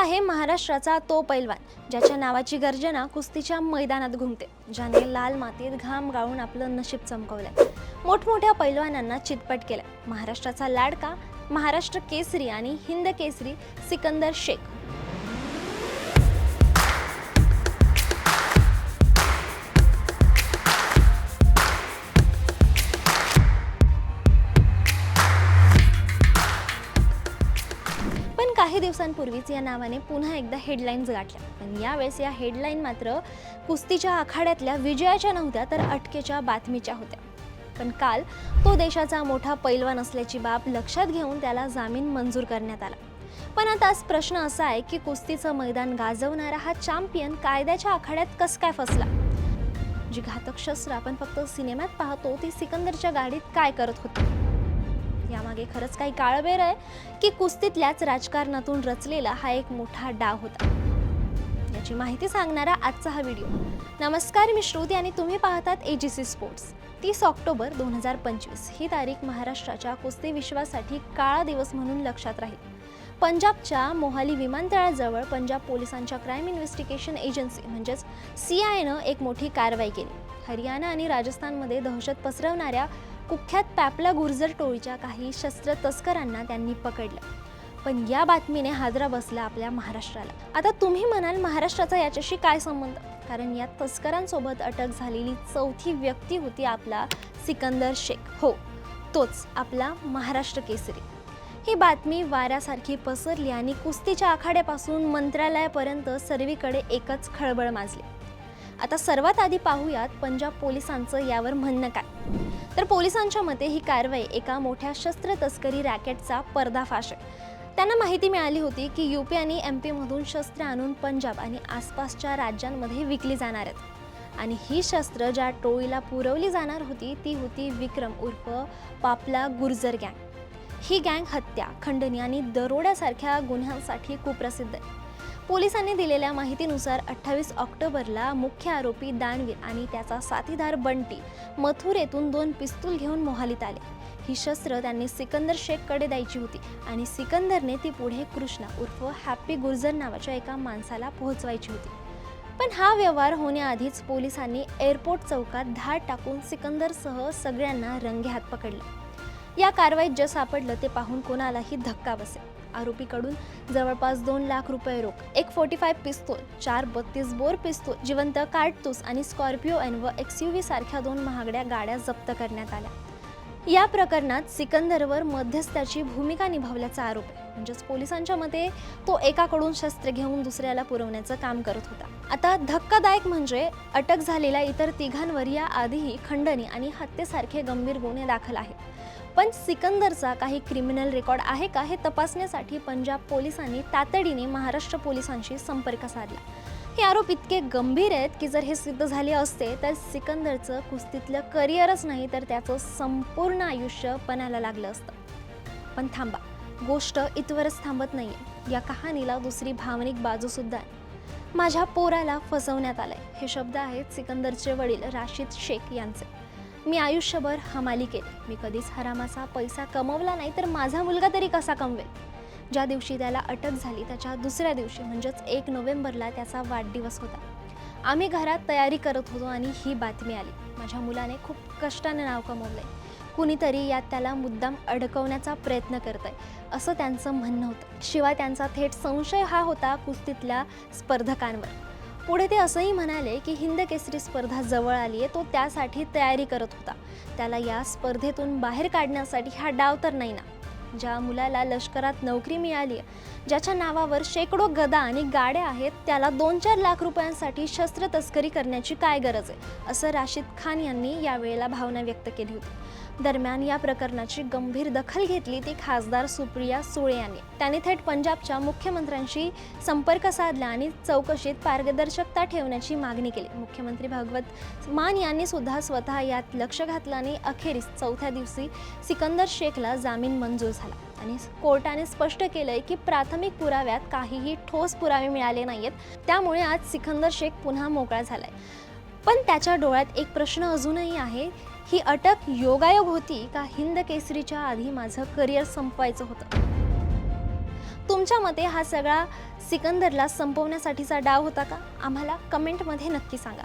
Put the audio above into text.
आहे महाराष्ट्राचा तो पैलवान ज्याच्या नावाची गर्जना कुस्तीच्या मैदानात घुमते ज्याने लाल मातीत घाम गाळून आपलं नशीब चमकवलंय मोठमोठ्या पैलवानांना चितपट केलं. महाराष्ट्राचा लाडका महाराष्ट्र केसरी आणि हिंद केसरी सिकंदर शेख. काही दिवसांपूर्वीच या नावाने पुन्हा एकदा हेडलाईन्स गाठल्या. पण यावेळेस या हेडलाईन मात्र कुस्तीच्या आखाड्यातल्या विजयाच्या नव्हत्या तर अटकेच्या बातमीच्या होत्या. पण काल तो देशाचा मोठा पैलवान असल्याची बाब लक्षात घेऊन त्याला जामीन मंजूर करण्यात आला. पण आता प्रश्न असा आहे की कुस्तीचं मैदान गाजवणारा हा चॅम्पियन कायद्याच्या आखाड्यात कस काय फसला? जी घातक शस्त्र आपण फक्त सिनेमात पाहतो ती सिकंदरच्या गाडीत काय करत होती? यामागे खरंच काही काळबेर आहे की कुस्तीतल्याच राजकारणातून रचलेला हा एक मोठा डाव होता. याची माहिती सांगणारा आजचा हा व्हिडिओ. नमस्कार मी श्रुती आणि तुम्ही पाहतात ए जी सी स्पोर्ट्स तीस ऑक्टोबर दोन हजार पंचवीस. ही तारीख महाराष्ट्राच्या कुस्ती विश्वासाठी काळा दिवस म्हणून लक्षात राहील. पंजाबच्या मोहाली विमानतळाजवळ पंजाब पोलिसांच्या क्राईम इन्व्हेस्टिगेशन एजन्सी म्हणजेच सी आयनं एक मोठी कारवाई केली. हरियाणा आणि राजस्थानमध्ये दहशत पसरवणाऱ्या कुख्यात पॅपला गुर्जर टोळीच्या काही शस्त्र तस्करांना त्यांनी पकडलं. पण या बातमीने हादरा बसला आपल्या महाराष्ट्राला. आता तुम्ही म्हणाल महाराष्ट्राचा याच्याशी काय संबंध? कारण या तस्करांसोबत अटक झालेली चौथी व्यक्ती होती आपला सिकंदर शेख. हो तोच आपला महाराष्ट्र केसरी. ही बातमी वाऱ्यासारखी पसरली आणि कुस्तीच्या आखाड्यापासून मंत्रालयापर्यंत सर्वीकडे एकच खळबळ माजली. आता सर्वात आधी पाहूयात पंजाब पोलिसांचं यावर म्हणणं काय. तर पोलिसांच्या मते ही कारवाई एका मोठ्या शस्त्र तस्करी रॅकेटचा पर्दाफाश आहे. त्यांना माहिती मिळाली होती की यू पी आणि एम पीमधून शस्त्रे आणून पंजाब आणि आसपासच्या राज्यांमध्ये विकली जाणार आहेत. आणि ही शस्त्र ज्या टोळीला पुरवली जाणार होती ती होती विक्रम उर्फ पापला गुर्जर गँग. ही गँग हत्या खंडणी आणि दरोड्यासारख्या गुन्ह्यांसाठी कुप्रसिद्ध आहे. पोलिसांनी दिलेल्या माहितीनुसार अठ्ठावीस ऑक्टोबरला मुख्य आरोपी दानवीर आणि त्याचा साथीदार बंटी मथुर येथून दोन पिस्तूल घेऊन मोहालीत आले. ही शस्त्र त्यांनी सिकंदर शेखकडे द्यायची होती आणि सिकंदरने ती पुढे कृष्णा उर्फ हॅपी गुर्जर नावाच्या एका माणसाला पोहोचवायची होती. पण हा व्यवहार होण्याआधीच पोलिसांनी एअरपोर्ट चौकात धाड टाकून सिकंदरसह सगळ्यांना रंगेहात पकडले. या कारवाईत जे सापडलं ते पाहून कोणालाही धक्का बसेल. आरोपीकडून जवळपास दोन लाख रुपये रोख एक फोर्टी फाय पिस्तूल चार बत्तीस बोर पिस्तूल जिवंत कार्टूस आणि स्कॉर्पिओ एन व एक्स यू व्ही सारख्या दोन महागड्या गाड्या जप्त करण्यात आल्या. या प्रकरणात सिकंदरवर मध्यस्थाची भूमिका निभावल्याचा आरोप आहे म्हणजेच पोलिसांच्या मते तो एकाकडून शस्त्र घेऊन दुसऱ्याला पुरवण्याचं काम करत होता. आता धक्कादायक म्हणजे अटक झालेल्या इतर तिघांवर या आधीही खंडणी आणि हत्येसारखे गंभीर गुन्हे दाखल आहेत. पण सिकंदरचा काही क्रिमिनल रेकॉर्ड आहे का हे तपासण्यासाठी पंजाब पोलिसांनी तातडीने महाराष्ट्र पोलिसांशी संपर्क साधला. हे आरोप इतके गंभीर आहेत की जर हे सिद्ध झाले असते तर सिकंदरचं कुस्तीतलं करिअरच नाही तर त्याचं संपूर्ण आयुष्य पणाला लागलं असतं. पण थांबा गोष्ट इथवरच थांबत नाही या कहाणीला दुसरी भावनिक बाजूसुद्धा आहे. माझ्या पोराला फसवण्यात आलंय. हे शब्द आहेत सिकंदरचे वडील राशीद शेख यांचे. मी आयुष्यभर हमाली केली मी कधीच हरामाचा पैसा कमवला नाही तर माझा मुलगा तरी कसा कमवेल? ज्या दिवशी त्याला अटक झाली त्याच्या दुसऱ्या दिवशी म्हणजेच एक नोव्हेंबरला त्याचा वाढदिवस होता. आम्ही घरात तयारी करत होतो आणि ही बातमी आली. माझ्या मुलाने खूप कष्टाने नाव कमवलंय. कुणीतरी यात त्याला मुद्दाम अडकवण्याचा प्रयत्न करत आहे असं त्यांचं म्हणणं होतं. शिवाय त्यांचा थेट संशय हा होता कुस्तीतल्या स्पर्धकांवर. पुढे ते असंही म्हणाले की हिंद केसरी स्पर्धा जवळ आली आहे तो त्यासाठी तयारी करत होता. त्याला या स्पर्धेतून बाहेर काढण्यासाठी हा डाव तर नाही ना. ज्या मुलाला लष्करात नोकरी मिळाली ज्याच्या नावावर शेकडो गदा आणि गाड्या आहेत त्याला दोन चार लाख रुपयांसाठी शस्त्र तस्करी करण्याची काय गरज आहे? असं राशीद खान यांनी यावेळेला भावना व्यक्त केली होती. दरम्यान या प्रकरणाची गंभीर दखल घेतली ती खासदार सुप्रिया सुळे यांनी. त्यांनी थेट पंजाबच्या मुख्यमंत्र्यांशी संपर्क साधला आणि चौकशीत पारदर्शकता ठेवण्याची मागणी केली. मुख्यमंत्री भागवत मान यांनी सुद्धा स्वतः यात लक्ष घातलं आणि अखेरीस चौथ्या दिवशी सिकंदर शेखला जामीन मंजूर आणि कोर्टाने स्पष्ट केलंय की प्राथमिक पुराव्यात काहीही ठोस पुरावे मिळाले नाहीयेत. त्यामुळे आज सिकंदर शेख पुन्हा मोकळा झालाय. पण त्याच्या डोळ्यात एक प्रश्न अजूनही आहे. ही अटक योगायोग होती का हिंद केसरीच्या आधी माझं करिअर संपवायचं होतं? तुमच्या मते हा सगळा सिकंदरला संपवण्यासाठीचा डाव होता का? आम्हाला कमेंटमध्ये नक्की सांगा.